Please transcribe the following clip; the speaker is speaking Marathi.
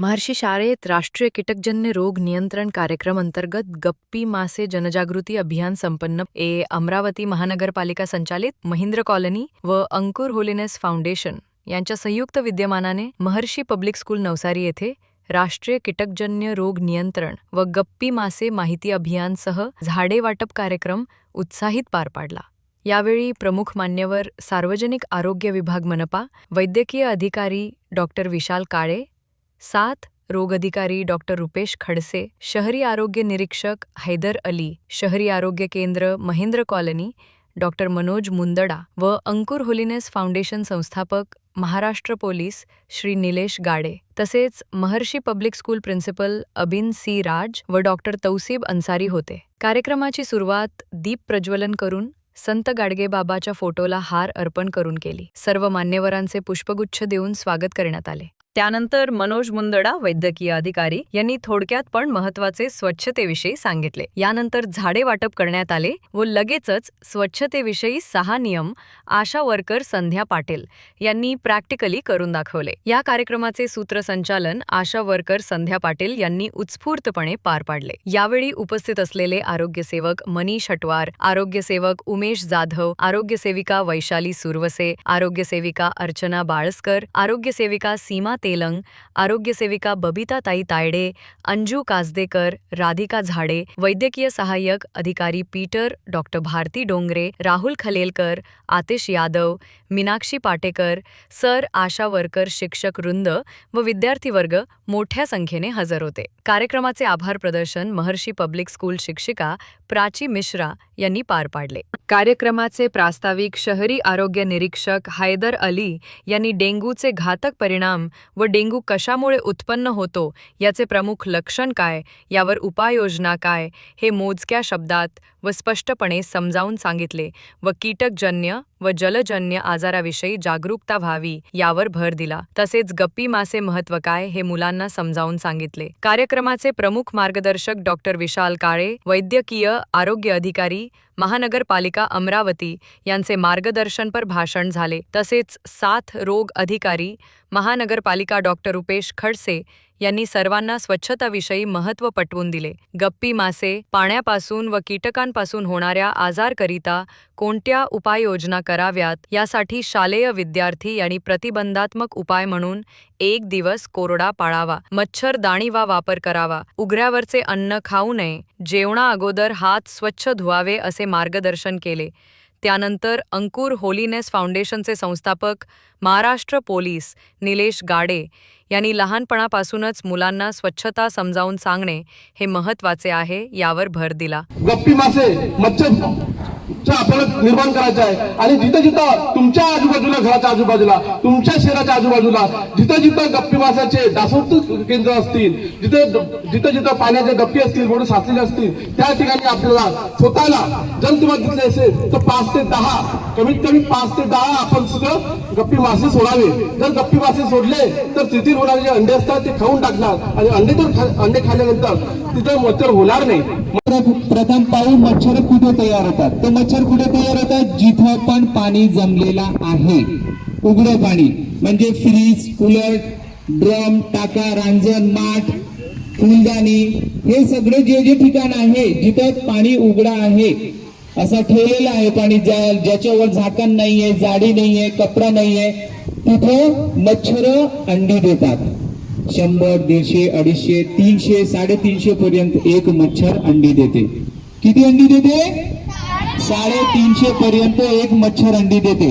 महर्षी शाळेत राष्ट्रीय कीटकजन्य रोग नियंत्रण कार्यक्रम अंतर्गत गप्पी मासे जनजागृती अभियान संपन्न ए. अमरावती महानगरपालिका संचालित महिंद्र कॉलनी व अंकुर होलिनेस फाउंडेशन यांच्या संयुक्त विद्यमानाने महर्षी पब्लिक स्कूल नवसारी येथे राष्ट्रीय कीटकजन्य रोग नियंत्रण व गप्पी मासे माहिती अभियानसह झाडे वाटप कार्यक्रम उत्साहित पार पाडला. यावेळी प्रमुख मान्यवर सार्वजनिक आरोग्य विभाग मनपा वैद्यकीय अधिकारी डॉक्टर विशाल काळे सात रोग अधिकारी डॉक्टर रुपेश खडसे शहरी आरोग्य निरीक्षक हैदर अली शहरी आरोग्य केंद्र महेंद्र कॉलनी डॉक्टर मनोज मुंदडा व अंकुर होलिनेस फाउंडेशन संस्थापक महाराष्ट्र पोलीस श्री निलेश गाडे. तसेच Maharshi public school principal Abin C. Raj व डॉक्टर तौसीब अन्सारी होते. कार्यक्रमाची सुरुवात दीप प्रज्वलन करून संत गाडगेबाबाच्या फोटोला हार अर्पण करून केली. सर्व मान्यवरांचे पुष्पगुच्छ देऊन स्वागत करण्यात आले. त्यानंतर मनोज मुंदडा वैद्यकीय अधिकारी यांनी थोडक्यात पण महत्त्वाचे स्वच्छतेविषयी सांगितले. यानंतर झाडे वाटप करण्यात आले व लगेचच स्वच्छतेविषयी सहा नियम आशा वर्कर संध्या पाटील यांनी प्रॅक्टिकली करून दाखवले. या कार्यक्रमाचे सूत्रसंचालन आशा वर्कर संध्या पाटील यांनी उत्स्फूर्तपणे पार पाडले. यावेळी उपस्थित असलेले आरोग्यसेवक मनीष हटवार आरोग्यसेवक उमेश जाधव आरोग्यसेविका वैशाली सुरवसे आरोग्यसेविका अर्चना बाळसकर आरोग्यसेविका सीमा ते तेलंग आरोग्यसेविका बबिताताई तायडे अंजू कासदेकर राधिका झाडे वैद्यकीय सहाय्यक अधिकारी Peter doctor Bharati Dongre Rahul Khalelkar Atish Yadav Meenakshi Patekar sir Asha worker शिक्षक वृंद व विद्यार्थी वर्ग मोठ्या संख्येने हजर होते. कार्यक्रमाचे आभार प्रदर्शन महर्षी पब्लिक स्कूल शिक्षिका प्राची मिश्रा यांनी पार पाडले. कार्यक्रमाचे प्रास्ताविक शहरी आरोग्य निरीक्षक हैदर अली यांनी डेंग्यूचे घातक परिणाम व डेंग्यू कशामुळे उत्पन्न होतो याचे प्रमुख लक्षण काय यावर उपाययोजना काय हे मोजक्या शब्दात व स्पष्टपणे समजावून सांगितले व कीटकजन्य व जलजन्य आजाराविषयी जागरूकता व्हावी यावर भर दिला. तसेच गप्पी मासे महत्त्व काय हे मुलांना समजावून सांगितले. कार्यक्रमाचे प्रमुख मार्गदर्शक डॉक्टर विशाल काळे वैद्यकीय आरोग्य अधिकारी महानगरपालिका अमरावती यांचे मार्गदर्शनपर भाषण झाले. तसेच साथ रोग अधिकारी महानगरपालिका डॉक्टर रुपेश खडसे यांनी सर्वांना स्वच्छताविषयी महत्त्व पटवून दिले. गप्पी मासे पाण्यापासून व कीटकांपासून होणाऱ्या आजारकरिता कोणत्या उपाययोजना कराव्यात यासाठी शालेय विद्यार्थी यांनी प्रतिबंधात्मक उपाय म्हणून एक दिवस कोरडा पाळावा मच्छर दाणीवा वापर करावा उघड्यावरचे अन्न खाऊ नये जेवणा अगोदर हात स्वच्छ धुवावे असे मार्गदर्शन केले. त्यानंतर अंकुर होलीनेस फाउंडेशनचे संस्थापक महाराष्ट्र पोलीस निलेश गाडे यांनी लहानपणापासूनच मुलांना स्वच्छता समजावून सांगणे हे महत्त्वाचे आहे यावर भर दिला. गप्पी मासे मच्छर. आपल्याला निर्माण करायचं आहे. आणि जिथं जिथं तुमच्या आजूबाजूला घराच्या आजूबाजूला तुमच्या शहराच्या आजूबाजूला जिथं जिथं गप्पी मासाचे दासोक्त केंद्र असतील जिथं जिथं जिथं पाण्याचे गप्पी असतील म्हणून साचलेले असतील त्या ठिकाणी आपल्याला स्वतःला जर तुम्हाला दिसले असेल तर पाच ते दहा कमीत कमी पाच ते दहा आपण सुद्धा गप्पी मासे सोडावे. जर गप्पी मासे सोडले तर तिथे होणारे जे अंडे असतात ते खाऊन टाकणार. आणि अंडे तर अंडे खाल्ल्यानंतर तिथं मच्छर होणार नाही. प्रथम पाऊल मच्छर कुठे तयार होतात. तर मच्छर कुठे तयार होतात? जिथं पण पाणी जमलेला आहे. उघडं पाणी म्हणजे फ्रीज कूलर ड्रम टाका रांजण माठ फुलदाणी हे सगळे जे जे ठिकाण आहे जिथं पाणी उघडं आहे असं ठेवलेलं आहे पाणी ज्या ज्याच्यावर झाकण नाहीये जाडी नाहीये कपडा नाहीये तिथं मच्छर अंडी देतात. शंभर दीडशे अडीचशे तीनशे साडेतीनशे पर्यंत एक मच्छर अंडी देते. किती अंडी देते? साडेतीनशे पर्यंत एक मच्छर अंडी देते.